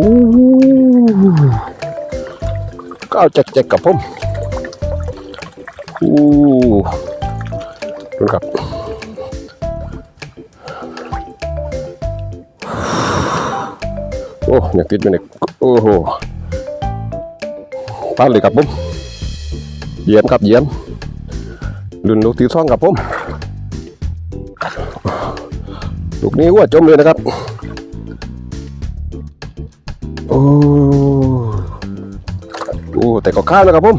ก้าวจัดจัดกับผมอู้ดูดูกับข้าวเลยกับข้าวที่ครับจัดจัดก้าวจัดจัดเลยครับผมข้ลุนครับได้แกงหมอเติมกับผมอู้ก็เอาแจกๆกับผมอู้ดูครับโอ้ยังติดอยู่ในโอ้โหปานเลยครับผมเยี่ยมครับเยี่ยมรุ่นลูกที่องครับผมลูกนี้ว่าจมเลยนะครับ โอ้โอ้แต่ก็ข้าวนะครับผม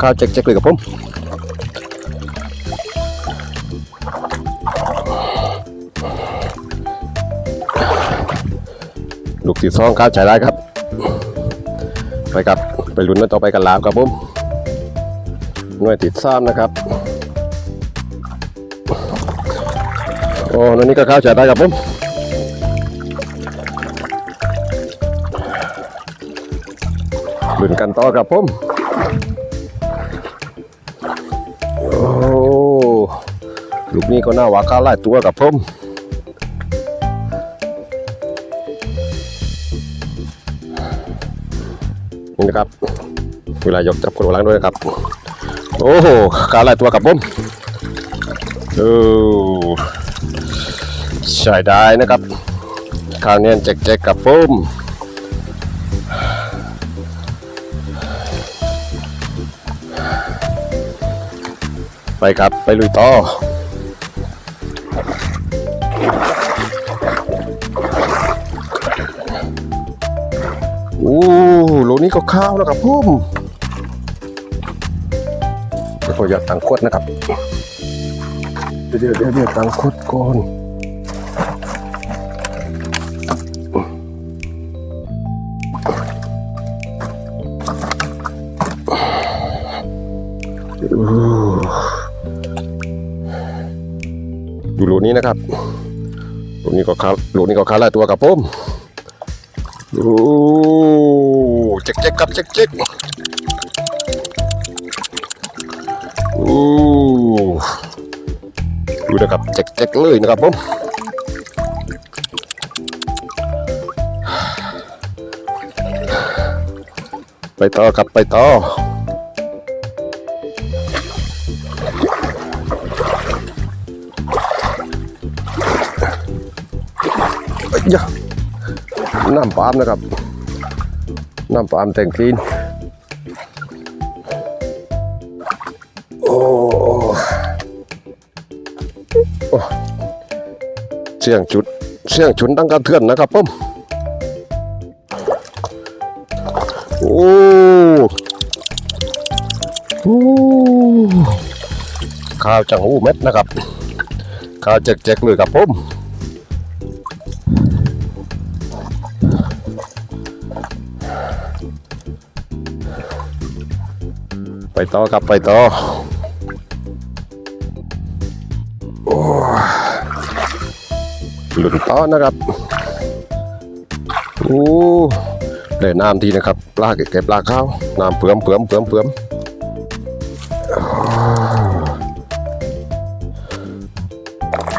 ข้าวเจ๊กๆเลยครับผมลูกที่สองข้าวใช้ได้ครับ ไปครับไปลุ้นกันต่อไปกันลาวครับผมหน่วยติดซ้ำนะครับโอ้นั่นนี่ก็ข้าวใช้ได้ครับผม ลุ้นกันต่อครับผมโอ้ลูกนี้ก็น่าหวาก้าไล่ตัวกับผมนี่นะครับ เวลายกจับกระโดดล้างด้วยนะครับ โอ้โหกาไล่ตัวกับผมโอ้ใช่ได้นะครับคราวนี้แจกๆกับผม ไปครับ ไปลุยต่อโอ้โหนี้ก็ข้าวแล้วครับพุ่มเดี๋ยวผมอยากตังคดนะครับ เดี๋ยวเดี๋ยวเดี๋ยวตังคดก่อน ดูโหลนี้นะครับหลนี้ก็คาหลนี้ก็คาหลายตัวกับผมโอ้เจ๊กเจ๊กครับเจ๊กเจ๊กโอ้ดูนะครับเจ๊กเจ๊กเลยนะครับผมไปต่อครับไปต่อ เอ้ยะน้ำปามนะครับ น้ำปามแต่งคลีนโอ้เสียงจุด เสียงชุนดังกระเทือนนะครับผมโอ้โอ้ข้าวจังหูเม็ดนะครับข้าวแจกๆเลยครับผม ไปต่อครับไปต่อโอ้หลุนต่อนะครับโอ้ได้น้ำทีนะครับปลาเก็บปลาข้าวน้ำเผื่อมเผื่อมเผื่อมเผื่อม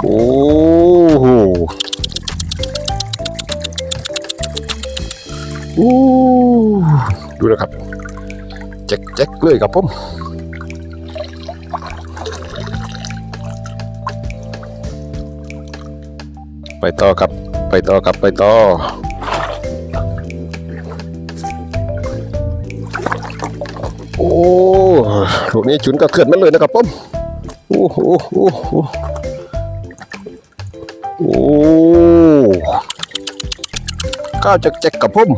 โอ้โหโอ้ดูนะครับ แจ็คแจ็คเลยครับผมไปต่อครับ ไปต่อครับ ไปต่อ โอ้ลูกนี้ฉุนก็เขื่อนมันเลยนะครับผมโอ้โหโอ้โหโอ้ก้าวแจ็คแจ็คกับผม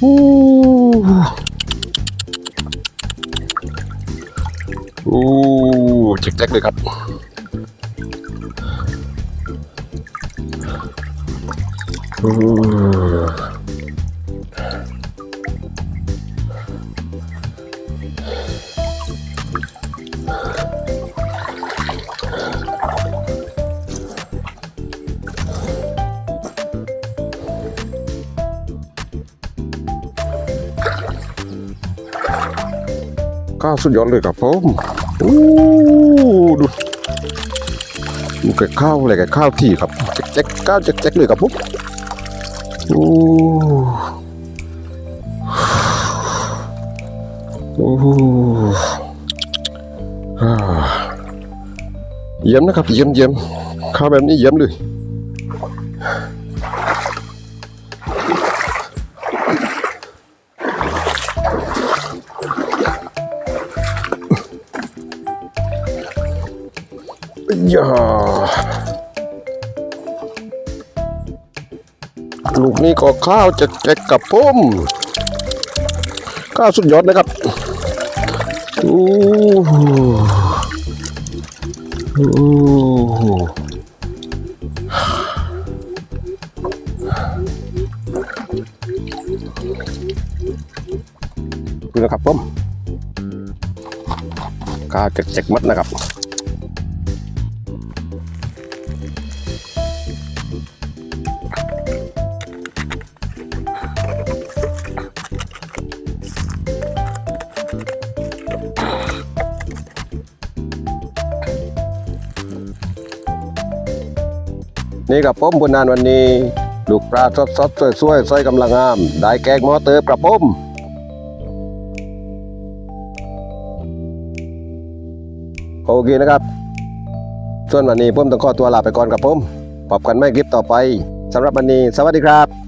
โอ้ แจ็คๆเลยครับโอืมข้าวสุดยอดเลยครับผม อู้ดูดูแกข้าวอะไรแกข้าวที่ครับแจ๊กข้าวแจ๊กเลยครับผมโอ้โอ้อ่าเยี่ยมนะครับเยี่ยมเยี่ยมข้าวแบบนี้เยี่ยมเลย อย่าลูกนี้ก็ข้าวจะแจกกับผมข้าวสุดยอดนะครับโอ้โหโอ้โหนี่นะครับผมข้าวจะแจกมัดนะครับ นี่กับผมบุญนานวันนี้ ลูกปลาสดสดๆสวยสวยกำลังงาม ได้แกงหมอเติบกับผมโอเคนะครับ ส่วนวันนี้ผมต้องขอตัวลาไปก่อนกับผมพบกันไม่คลิปต่อไปสำหรับวันนี้ สวัสดีครับ